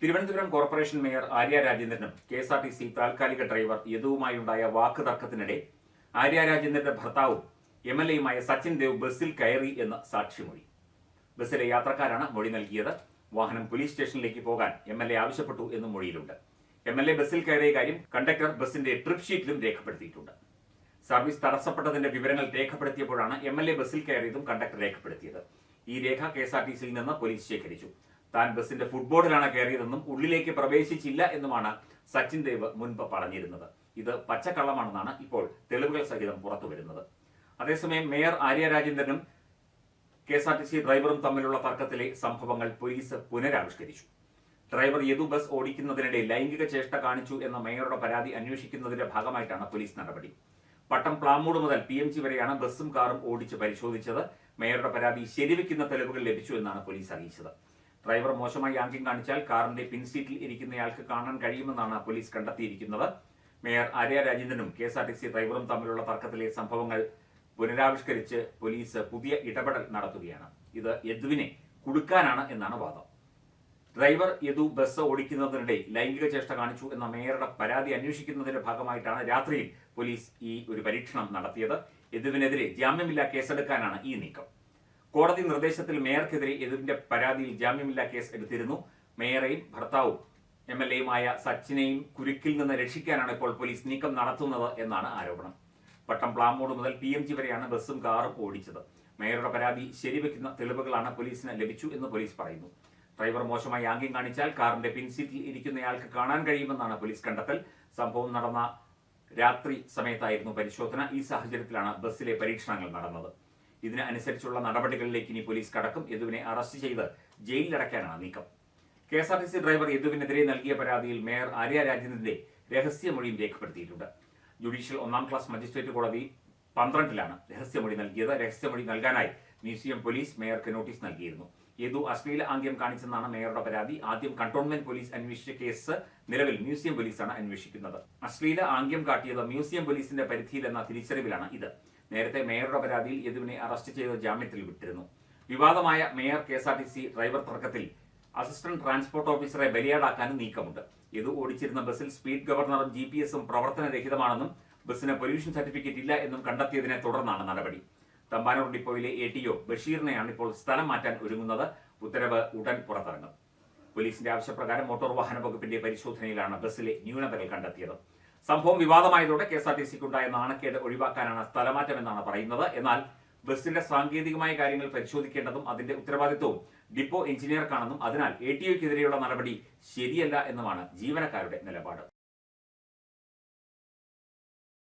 Thiruvananthapuram corporation mayor Arya രാജേന്ദ്രനും K S R T C താൽക്കാലിക driver യദുവുമായുണ്ടായ വാക്ക് തർക്കത്തിനിടെ ആര്യ രാജേന്ദ്രന്റെ ഭർത്താവും എം എൽ എയുമായ സച്ചിൻ ദേവ് ബസ്സിൽ കയറി എന്ന് സാക്ഷിമൊഴി. ബസ്സിലെ യാത്രക്കാരാണ് മൊഴി നൽകിയത്. വാഹനം പോലീസ് സ്റ്റേഷനിലേക്ക് പോകാൻ എം എൽ എ ആവശ്യപ്പെട്ടു എന്നും മൊഴിയിലുണ്ട്. എം എൽ എ ബസ്സിൽ കയറിയ കാര്യം കണ്ടക്ടർ ബസിന്റെ ട്രിപ്പ് ഷീറ്റിലും രേഖപ്പെടുത്തിയിട്ടുണ്ട്. സർവീസ് തടസ്സപ്പെട്ടതിന്റെ വിവരങ്ങൾ രേഖപ്പെടുത്തിയപ്പോഴാണ് എം എൽ എ ബസ്സിൽ കയറിയതും കണ്ടക്ടർ രേഖപ്പെടുത്തിയത്. ഈ രേഖ കെ എസ് ആർ ടി സിയിൽ നിന്ന് പോലീസ് ശേഖരിച്ചു. താൻ ബസിന്റെ ഫുട്ബോർഡിലാണ് കയറിയതെന്നും ഉള്ളിലേക്ക് പ്രവേശിച്ചില്ല എന്നുമാണ് സച്ചിൻ ദേവ് മുൻപ് പറഞ്ഞിരുന്നത്. ഇത് പച്ചക്കള്ളമാണെന്നാണ് ഇപ്പോൾ തെളിവുകൾ സഹിതം പുറത്തു വരുന്നത്. അതേസമയം mayor Arya രാജേന്ദ്രനും K S R T C ഡ്രൈവറും തമ്മിലുള്ള തർക്കത്തിലെ സംഭവങ്ങൾ പോലീസ് പുനരാവിഷ്കരിച്ചു. ഡ്രൈവർ യദു ബസ് ഓടിക്കുന്നതിനിടെ ലൈംഗിക ചേഷ്ട കാണിച്ചു എന്ന മേയറുടെ പരാതി അന്വേഷിക്കുന്നതിന്റെ ഭാഗമായിട്ടാണ് പോലീസ് നടപടി. പട്ടം പ്ലാമൂട് മുതൽ പി എം ജി വരെയാണ് ബസ്സും കാറും ഓടിച്ച് പരിശോധിച്ചത്. മേയറുടെ പരാതി ശരിവെക്കുന്ന തെളിവുകൾ ലഭിച്ചു എന്നാണ് പോലീസ് അറിയിച്ചത്. ഡ്രൈവർ മോശമായി ആംഗ്യം കാണിച്ചാൽ കാറിന്റെ പിൻസീറ്റിൽ ഇരിക്കുന്നയാൾക്ക് കാണാൻ കഴിയുമെന്നാണ് പോലീസ് കണ്ടെത്തിയിരിക്കുന്നത്. Mayor Arya രാജേന്ദ്രനും K S R T C ഡ്രൈവറും തമ്മിലുള്ള തർക്കത്തിലെ സംഭവങ്ങൾ പുനരാവിഷ്കരിച്ച് പോലീസ് പുതിയ ഇടപെടൽ നടത്തുകയാണ്. ഇത് യദുവിനെ കുടുക്കാനാണ് എന്നാണ് വാദം. ഡ്രൈവർ യദു ബസ് ഓടിക്കുന്നതിനിടെ ലൈംഗിക ചേഷ്ട കാണിച്ചു എന്ന മേയറുടെ പരാതി അന്വേഷിക്കുന്നതിന്റെ ഭാഗമായിട്ടാണ് രാത്രിയിൽ പോലീസ് ഈ ഒരു പരീക്ഷണം നടത്തിയത്. യദുവിനെതിരെ ജാമ്യമില്ലാ കേസെടുക്കാനാണ് ഈ നീക്കം. കോടതി നിർദ്ദേശത്തിൽ മേയർക്കെതിരെ എതിരിന്റെ പരാതിയിൽ ജാമ്യമില്ലാ കേസ് എടുത്തിരുന്നു. മേയറെയും ഭർത്താവും എം എൽ എയുമായ സച്ചിനെയും കുരുക്കിൽ നിന്ന് രക്ഷിക്കാനാണ് ഇപ്പോൾ പോലീസ് നീക്കം നടത്തുന്നത് എന്നാണ് ആരോപണം. പട്ടം പ്ലാമോഡ് മുതൽ പി എം ജി വരെയാണ് ബസ്സും കാറും ഓടിച്ചത്. മേയറുടെ പരാതി ശരിവെക്കുന്ന തെളിവുകളാണ് പോലീസിന് ലഭിച്ചു എന്ന് പോലീസ് പറയുന്നു. ഡ്രൈവർ മോശമായി ആംഗ്യം കാണിച്ചാൽ കാറിന്റെ പിൻസീറ്റിൽ ഇരിക്കുന്നയാൾക്ക് കാണാൻ കഴിയുമെന്നാണ് പോലീസ് കണ്ടെത്തൽ. സംഭവം നടന്ന രാത്രി സമയത്തായിരുന്നു പരിശോധന. ഈ സാഹചര്യത്തിലാണ് ബസ്സിലെ പരീക്ഷണങ്ങൾ നടന്നത്. ഇതിന് അനുസരിച്ചുള്ള നടപടികളിലേക്ക് ഇനി പോലീസ് കടക്കും. യദുവിനെ അറസ്റ്റ് ചെയ്ത് ജയിലിലടയ്ക്കാനാണ് നീക്കം. K S R T C driver യദുവിനെതിരെ നൽകിയ പരാതിയിൽ മേയർ ആര്യ രാജേന്ദ്രന്റെ രഹസ്യമൊഴിയും രേഖപ്പെടുത്തിയിട്ടുണ്ട്. ജുഡീഷ്യൽ ഒന്നാം ക്ലാസ് മജിസ്ട്രേറ്റ് കോടതി പന്ത്രണ്ടിലാണ് രഹസ്യമൊഴി നൽകിയത്. രഹസ്യമൊഴി നൽകാനായി മ്യൂസിയം പോലീസ് മേയർക്ക് നോട്ടീസ് നൽകിയിരുന്നു. യദു അശ്ലീല ആംഗ്യം കാണിച്ചെന്നാണ് മേയറുടെ പരാതി. ആദ്യം കണ്ടോൺമെന്റ് പോലീസ് അന്വേഷിച്ച കേസ് നിലവിൽ മ്യൂസിയം പോലീസാണ് അന്വേഷിക്കുന്നത്. അശ്ലീല ആംഗ്യം കാട്ടിയത് മ്യൂസിയം പോലീസിന്റെ പരിധിയിലെന്ന തിരിച്ചറിവിലാണ് ഇത്. നേരത്തെ മേയറുടെ പരാതിയിൽ യദുവിനെ അറസ്റ്റ് ചെയ്ത് ജാമ്യത്തിൽ വിട്ടിരുന്നു. വിവാദമായ mayor K S R T C driver തർക്കത്തിൽ അസിസ്റ്റന്റ് ട്രാൻസ്പോർട്ട് ഓഫീസറെ ബലിയാടാക്കാനും നീക്കമുണ്ട്. ഇത് ഓടിച്ചിരുന്ന ബസ്സിൽ സ്പീഡ് ഗവർണറും ജി പി എസും പ്രവർത്തനരഹിതമാണെന്നും ബസ്സിന് പൊല്യൂഷൻ സർട്ടിഫിക്കറ്റ് ഇല്ല എന്നും കണ്ടെത്തിയതിനെ തുടർന്നാണ് നടപടി. തമ്പാനൂർ ഡിപ്പോയിലെ എ ടി ഒ ബഷീറിനെയാണ് ഇപ്പോൾ സ്ഥലം മാറ്റാൻ ഒരുങ്ങുന്നത്. ഉത്തരവ് ഉടൻ പുറത്തിറങ്ങും. പോലീസിന്റെ ആവശ്യപ്രകാരം മോട്ടോർ വാഹന വകുപ്പിന്റെ പരിശോധനയിലാണ് ബസ്സിലെ ന്യൂനതകൾ കണ്ടെത്തിയത്. സംഭവം വിവാദമായതോടെ കെ എസ് ആർ ടി സിക്കുണ്ടായ നാണക്കേട് ഒഴിവാക്കാനാണ് സ്ഥലമാറ്റം എന്നാണ് പറയുന്നത്. എന്നാൽ ബസിന്റെ സാങ്കേതികമായ കാര്യങ്ങൾ പരിശോധിക്കേണ്ടതും അതിന്റെ ഉത്തരവാദിത്വവും ഡിപ്പോ എഞ്ചിനീയർക്കാണെന്നും അതിനാൽ എ ടി ഒക്കെതിരെയുള്ള നടപടി ശരിയല്ല എന്നുമാണ് ജീവനക്കാരുടെ നിലപാട്.